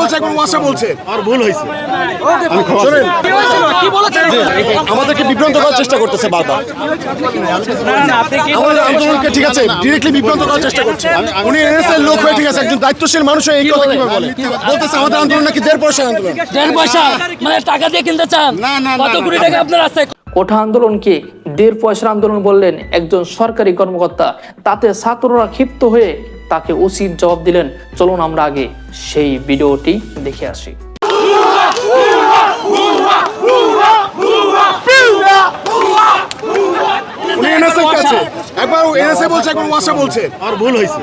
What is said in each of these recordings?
বলছে? একবার ওয়াসা বলছে। আর ভুল হয়েছে। শোনেন। কি বলেছেন আমাদেরকে বিভ্রান্ত করার চেষ্টা করতেছে বারবার। আমাদের আন্দোলনকে ঠিক আছে ডিরেক্টলি বিভ্রান্ত করার চেষ্টা করছে। উনি এনএসএ লোক হয়ে ঠিক আছে একজন দায়িত্বশীল মানুষ হয়ে এই কথা কীভাবে বলে? বলতেছে আমাদের আন্দোলন নাকি দেড় পয়সা আন্দোলন? দেড় পয়সা? মানে টাকা দিয়ে কিনতে চান? না, না, কত কোটি টাকা আপনার আছে? কোঠা আন্দোলনকে দেড় পয়সার আন্দোলন বললেন একজন সরকারি কর্মকর্তা। তাতে ছাত্ররা ক্ষিপ্ত হয়ে তাকে উচিত জবাব দিলেন। চলুন আমরা আগে সেই ভিডিওটি দেখে আসি। উনি এনএসএ কাছে একবার এনএসএ বলছে একবার ওয়াসা বলছে। আর ভুল হয়েছে।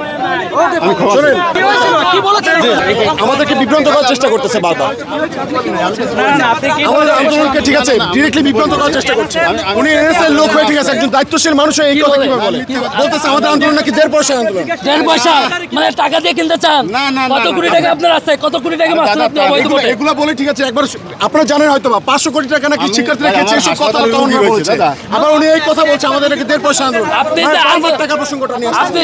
শুনেন। কি বলেছেন? আমাদেরকে বিভ্রান্ত করার চেষ্টা করতেছে বারবার। আমাদের আন্দোলনকে ঠিক আছে ডিরেক্টলি বিভ্রান্ত করার চেষ্টা করছে। উনি এনএসএ লোক হয়ে ঠিক আছে একজন দায়িত্বশীল মানুষ হয়ে এই কথা কীভাবে বলে? বলতেছে আমাদের আন্দোলন নাকি দেড় পয়সা আন্দোলন? দেড় পয়সা? মানে টাকা দিয়ে কিনতে চান? না, না, না, কত কোটি টাকা আপনার আছে? কত কোটি টাকা মারছেন আপনি অবৈধ এগুলো- ভোটে? এগুলো বলে ঠিক আছে একবার আপনারা জানেন হয়তো বা পাঁচশো কোটি টাকা নাকি শিক্ষার্থীরা দাদা, খেয়েছে এসব কথা তখন রোগী বলছে দাদা। আবার উনি এই কথা বলছে আমাদের নাকি দেড় পয়সা আন্দোলন। আপনি যে বারবার আগে- প্রসঙ্গটা নিয়ে আসছে। আপনি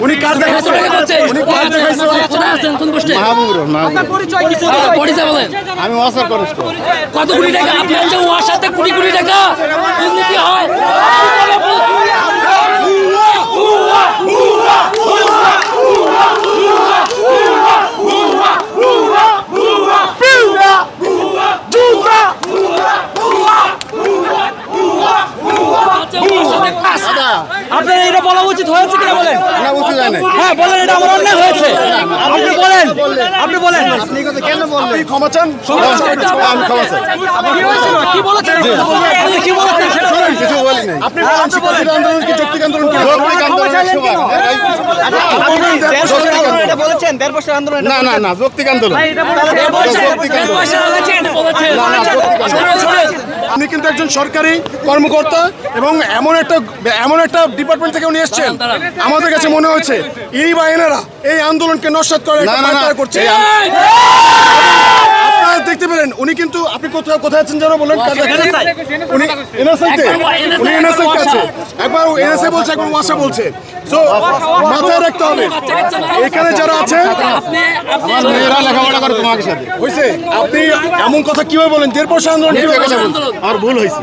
উনি কার কত হ্যাঁ, পরিচয় বলেন আমি ওয়াসার কত কোটি টাকা আপনার যে ওয়ার সাথে কোটি কোটি টাকা দুর্নীতি হয় বলা উচিত হয়েছে কিনা বলেন? না না হ্যাঁ বলেন এটা আমার অন্যায় হয়েছে। আপনি বলেন আপনি বলেন। আপনি ক্ষমা চান আমি ক্ষমা চাই। কি বলেছেন? আপনি কি বলেছেন? সেটা বলেন। কিছু বলি নাই। আপনি বলেন। শিক্ষার্থীর আন্দোলন কি যৌক্তিক আন্দোলন কি? যৌক্তিক আন্দোলনের সময় না না না যৌক্তিক আন্দোলন। আপনি কিন্তু একজন সরকারি কর্মকর্তা এবং এমন একটা এমন একটা ডিপার্টমেন্ট থেকে উনি এসেছেন। আমাদের কাছে মনে হয়েছে এই বা এনারা এই আন্দোলনকে নস্বাত করে। করছে এই এই! আপনারা দেখতে পেলেন উনি কিন্তু আপনি কোথায় কোথায় আছেন যেন বলেন? উনি এনএসআইতে উনি এনএসআই একবার কাছে একবার এনএসআই বলছে একবার ওয়াসা বলছে। সো মাথায় রাখতে হবে। এখানে যারা আছে মেয়েরা লেখাপড়া করে তোমার সাথে। হয়েছে আপনি এমন কথা কীভাবে বলেন? দেড় পয়সা আন্দোলন কীভাবে পয়সা বলেন? আর ভুল হয়েছে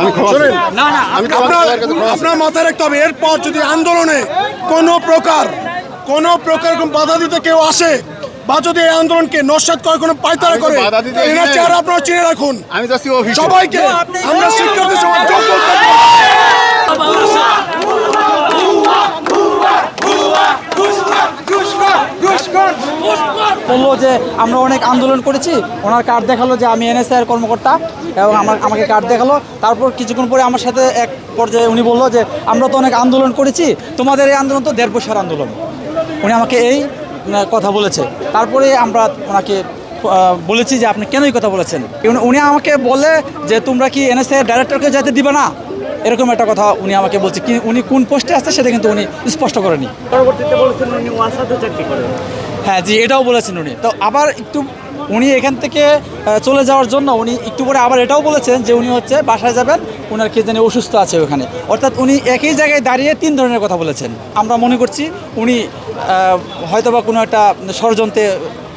আমি ক্ষমা শোনেন না না আমি আপনার মাথায় রাখতে হবে। এরপর যদি আন্দোলনে কোনো প্রকার কোনো প্রকার কোনো বাধা দিতে কেউ আসে বা যদি এই আন্দোলনকে নস্বাত করে কোনো পায়তারা করে এনার চেহারা আপনারা চিনে রাখুন। আমি যাচ্ছি অফিসে। সবাইকে আমরা সমাজ বলল যে আমরা অনেক আন্দোলন করেছি। ওনার কার্ড দেখাল যে আমি এনএসআই কর্মকর্তা এবং আমার আমাকে কার্ড দেখাল। তারপর কিছুক্ষণ পরে আমার সাথে এক পর্যায়ে উনি বলল যে আমরা তো অনেক আন্দোলন করেছি। তোমাদের এই আন্দোলন তো দেড় পয়সার আন্দোলন। উনি আমাকে এই কথা বলেছে। তারপরে আমরা ওনাকে বলেছি যে আপনি কেনই কথা বলেছেন? উনি- উনি আমাকে বলে যে তোমরা কি এনএসএ ডাইরেক্টরকে যেতে দিবে না? এরকম একটা কথা উনি আমাকে বলছে। কি উনি কোন পোস্টে আসছে সেটা কিন্তু উনি স্পষ্ট করেনি। হ্যাঁ জি, এটাও বলেছেন উনি। তো আবার একটু উনি এখান থেকে চলে যাওয়ার জন্য উনি একটু পরে আবার এটাও বলেছেন যে উনি হচ্ছে বাসায় যাবেন ওনার কে জানি অসুস্থ আছে ওখানে। অর্থাৎ উনি একই জায়গায় দাঁড়িয়ে তিন ধরনের কথা বলেছেন। আমরা মনে করছি উনি হয়তোবা কোনো একটা ষড়যন্ত্রে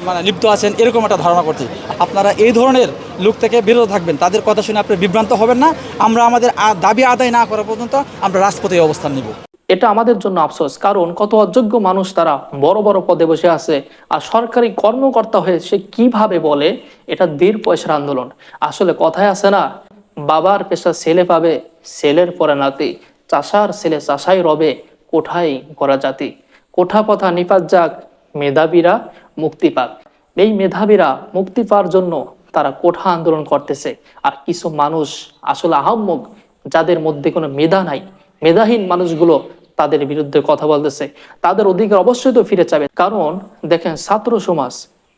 মানে লিপ্ত আছেন, এরকম একটা ধারণা করছি। আপনারা এই ধরনের লোক থেকে বিরত থাকবেন, তাদের কথা শুনে আপনি বিভ্রান্ত হবেন না। আমরা আমাদের দাবি আদায় না করা পর্যন্ত আমরা রাজপথে অবস্থান নিব। এটা আমাদের জন্য আফসোস। কারণ কত অযোগ্য মানুষ তারা বড় বড় পদে বসে আছে আর সরকারি কর্মকর্তা হয়ে সে কীভাবে বলে, এটা দেড় পয়সার আন্দোলন। আসলে কথায় আছে না, বাবার পেশা ছেলে পাবে ছেলের পরে নাতি, চাষার ছেলে চাষাই রবে কোঠাই করা জাতি। কোঠা পথা নিপাত যাক, মেধাবীরা মুক্তি পাক। এই মেধাবীরা মুক্তি পাওয়ার জন্য তারা কোঠা আন্দোলন করতেছে। আর কিছু মানুষ আসলে আহম্মক, যাদের মধ্যে কোনো মেধা নাই। মেধাহীন মানুষগুলো তাদের বিরুদ্ধে কথা বলতেছে। তাদের অধিকার অবশ্যই তো ফিরে যাবে কারণ, দেখেন, ছাত্র সমাজ,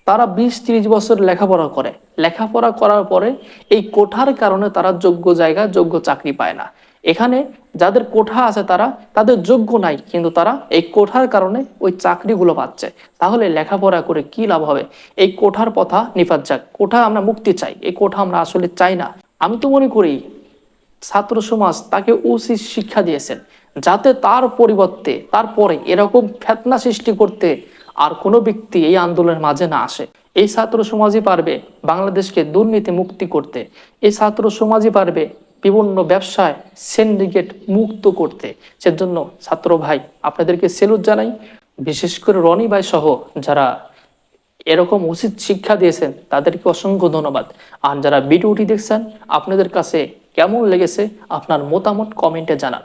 তারা বিশ ত্রিশ বছর লেখাপড়া করে। লেখাপড়া করার পরে এই কোঠার কারণে তারা যোগ্য জায়গা যোগ্য চাকরি পায় না। এখানে যাদের কোঠা আছে তারা, তাদের যোগ্য নাই, কিন্তু তারা এই কোঠার কারণে ওই চাকরিগুলো পাচ্ছে। তাহলে লেখাপড়া করে কি লাভ হবে? এই কোঠার পথা নিপাত যাক। কোঠা আমরা মুক্তি চাই, এই কোঠা আমরা আসলে চাই না। আমি তো মনে করি, ছাত্র সমাজ তাকে উচিত শিক্ষা দিয়েছেন। যাতে তার পরিবর্তে, তারপরে এরকম ফেতনা সৃষ্টি করতে আর কোনো ব্যক্তি এই আন্দোলনের মাঝে না আসে। এই ছাত্র সমাজই পারবে বাংলাদেশকে দুর্নীতি মুক্তি করতে। এই ছাত্র সমাজই পারবে বিভিন্ন ব্যবসায় সিন্ডিকেট মুক্ত করতে। সেজন্য ছাত্র ভাই, আপনাদেরকে সেলুট জানাই। বিশেষ করে রনি ভাই সহ যারা এরকম উচিত শিক্ষা দিয়েছেন, তাদেরকে অসংখ্য ধন্যবাদ। আর যারা ভিডিওটি দেখছেন, আপনাদের কাছে কেমন লেগেছে, আপনার মতামত কমেন্টে জানান।